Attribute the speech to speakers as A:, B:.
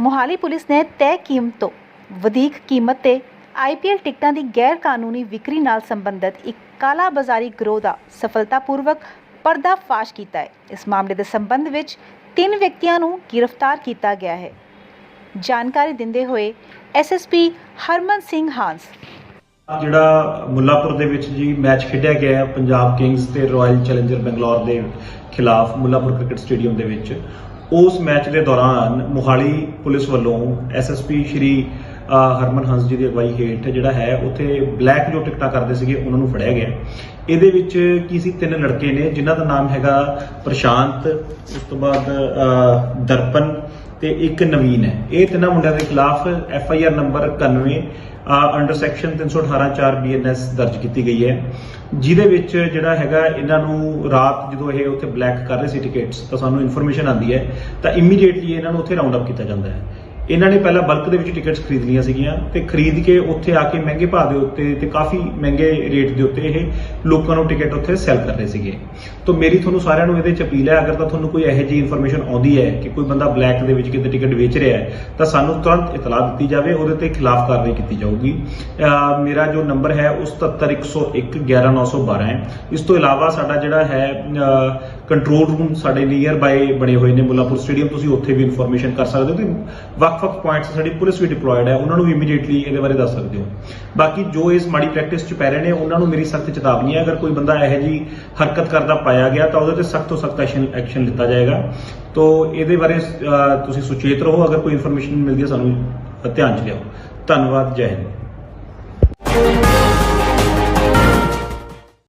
A: Mohali police ਨੇ ਤੈਅ ਕੀਮਤ ਤੋਂ ਵਧੇਕ ਕੀਮਤ ਤੇ ਆਈਪੀਐਲ ਟਿਕਟਾਂ ਦੀ ਗੈਰ ਕਾਨੂੰਨੀ ਵਿਕਰੀ ਨਾਲ ਸੰਬੰਧਿਤ ਇੱਕ ਕਾਲਾ ਬਾਜ਼ਾਰੀ ਗਰੋਹ ਦਾ ਸਫਲਤਾਪੂਰਵਕ ਪਰਦਾਫਾਸ਼ ਕੀਤਾ ਹੈ। ਇਸ ਮਾਮਲੇ ਦੇ ਸੰਬੰਧ ਵਿੱਚ ਤਿੰਨ ਵਿਅਕਤੀਆਂ ਨੂੰ ਗ੍ਰਿਫਤਾਰ ਕੀਤਾ ਗਿਆ ਹੈ। ਜਾਣਕਾਰੀ ਦਿੰਦੇ ਹੋਏ ਐਸਐਸਪੀ ਹਰਮਨ ਸਿੰਘ ਹਾਂਸ।
B: ਜਿਹੜਾ ਮੁੱਲਾਪੁਰ ਦੇ ਵਿੱਚ ਜੀ ਮੈਚ ਖੇਡਿਆ ਗਿਆ ਹੈ, ਪੰਜਾਬ ਕਿੰਗਸ ਤੇ ਰਾਇਲ ਚੈਲੰਜਰ ਬੰਗਲੌਰ ਦੇ ਖਿਲਾਫ ਮੁੱਲਾਪੁਰ ਕ੍ਰਿਕਟ ਸਟੇਡੀਅਮ ਦੇ ਵਿੱਚ। ਉਸ ਮੈਚ ਦੇ ਦੌਰਾਨ ਮੋਹਾਲੀ ਪੁਲਿਸ ਵੱਲੋਂ ਐਸਐਸਪੀ ਸ਼੍ਰੀ ਹਰਮਨ ਹੰਸ ਜੀ ਦੀ ਅਗਵਾਈ ਹੇਠ ਜਿਹੜਾ ਹੈ ਉੱਥੇ ਬਲੈਕ ਜੋ ਟਿਕਟਾਂ ਕਰਦੇ ਸੀਗੇ ਉਹਨਾਂ ਨੂੰ ਫੜਿਆ ਗਿਆ। ਇਹਦੇ ਵਿੱਚ ਕੀ ਸੀ? ਤਿੰਨ ਲੜਕੇ ਨੇ ਜਿਨ੍ਹਾਂ ਦਾ ਨਾਮ ਹੈਗਾ ਪ੍ਰਸ਼ਾਂਤ ਉਸ ਤੋਂ ਬਾਅਦ ਅ, ਦਰਪਨ ਤੇ ਇੱਕ ਨਵੀਨ ਹੈ। ਇਹ ਤਿੰਨਾਂ ਮੁੰਡਿਆਂ ਦੇ ਖਿਲਾਫ F I R number 91 under section 318 4 BNS ਦਰਜ ਕੀਤੀ ਗਈ ਹੈ। ਜਿਹਦੇ ਵਿੱਚ ਜਿਹੜਾ ਹੈਗਾ, ਇਹਨਾਂ ਨੂੰ ਰਾਤ ਜਦੋਂ ਇਹ ਉੱਥੇ ਬਲੈਕ ਕਰ ਰਹੇ ਸੀ ਟਿਕਟਸ, ਤਾਂ ਸਾਨੂੰ ਇਨਫੋਰਮੇਸ਼ਨ ਆਂਦੀ ਹੈ, ਤਾਂ ਇਮੀਡੀਏਟਲੀ ਇਹਨਾਂ ਨੂੰ ਉੱਥੇ ਰਾਉਂਡ ਅਪ ਕੀਤਾ ਜਾਂਦਾ ਹੈ। ਇਹਨਾਂ ਨੇ ਪਹਿਲਾਂ ਬਲਕ ਦੇ ਵਿੱਚ ਟਿਕਟਸ ਖਰੀਦ ਲਈਆਂ ਸੀਗੀਆਂ ਤੇ ਖਰੀਦ ਕੇ ਉੱਥੇ ਆ ਕੇ ਮਹਿੰਗੇ ਭਾਅ ਦੇ ਉੱਤੇ ਤੇ ਕਾਫੀ ਮਹਿੰਗੇ ਰੇਟ ਦੇ ਉੱਤੇ ਇਹ ਲੋਕਾਂ ਨੂੰ ਟਿਕਟ ਉੱਥੇ ਸੈਲ ਕਰ ਰਹੇ ਸੀਗੇ। ਤਾਂ ਮੇਰੀ ਤੁਹਾਨੂੰ ਸਾਰਿਆਂ ਨੂੰ ਇਹਦੇ ਚ ਅਪੀਲ ਹੈ, ਅਗਰ ਤਾਂ ਤੁਹਾਨੂੰ ਕੋਈ ਇਹੋ ਜਿਹੀ ਇਨਫੋਰਮੇਸ਼ਨ ਆਉਂਦੀ ਹੈ ਕਿ ਕੋਈ ਬੰਦਾ ਬਲੈਕ ਦੇ ਵਿੱਚ ਕਿਤੇ ਟਿਕਟ ਵੇਚ ਰਿਹਾ ਹੈ, ਤਾਂ ਸਾਨੂੰ ਤੁਰੰਤ ਇਤਲਾਹ ਦਿੱਤੀ ਜਾਵੇ, ਉਹਦੇ ਤੇ ਖਿਲਾਫ ਕਾਰਵਾਈ ਕੀਤੀ ਜਾਊਗੀ। ਮੇਰਾ ਜੋ ਨੰਬਰ ਹੈ, ਉਹ 77101 11912 ਹੈ। ਇਸ ਤੋਂ ਇਲਾਵਾ ਸਾਡਾ ਜਿਹੜਾ ਹੈ ਕੰਟਰੋਲ ਰੂਮ ਸਾਡੇ ਨੀਅਰ ਬਾਈ ਬਣੇ ਹੋਏ ਨੇ ਮੁੱਲਾਪੁਰ ਸਟੇਡੀਅਮ ਤੁਸੀਂ ਉੱਥੇ ਵੀ ਇਨਫੋਰਮੇਸ਼ਨ ਕਰ ਸਕਦੇ ਹੋ ਤੇ ਵੱਖ-ਵੱਖ ਪੁਆਇੰਟਸ ਸਾਡੀ ਪੁਲਿਸ ਵੀ ਡਿਪਲੋਇਡ ਹੈ, ਉਹਨਾਂ ਨੂੰ ਵੀ ਇਮੀਡੀਏਟਲੀ ਇਹਦੇ ਬਾਰੇ ਦੱਸ ਸਕਦੇ ਹੋ। ਬਾਕੀ ਜੋ ਇਸ ਮਾੜੀ ਪ੍ਰੈਕਟਿਸ ਚ ਪੈ ਰਹੇ ਨੇ, ਉਹਨਾਂ ਨੂੰ ਮੇਰੀ ਸਖਤ ਚੇਤਾਵਨੀ ਹੈ, ਅਗਰ ਕੋਈ ਬੰਦਾ ਇਹੋ ਜੀ ਹਰਕਤ ਕਰਦਾ ਪਾਇਆ ਗਿਆ, ਤਾਂ ਉਹਦੇ ਤੇ ਸਖਤ ਤੋਂ ਸਖਤ ਐਕਸ਼ਨ ਐਕਸ਼ਨ ਲਿੱਤਾ ਜਾਏਗਾ। ਤੋਂ ਇਹਦੇ ਬਾਰੇ ਤੁਸੀਂ ਸੁਚੇਤ ਰਹੋ, ਅਗਰ ਕੋਈ ਇਨਫੋਰਮੇਸ਼ਨ ਮਿਲਦੀ ਹੈ, ਸਾਨੂੰ ਧਿਆਨ ਚ ਲਿਆਓ। ਧੰਨਵਾਦ, ਜੈ ਹਿੰਦ।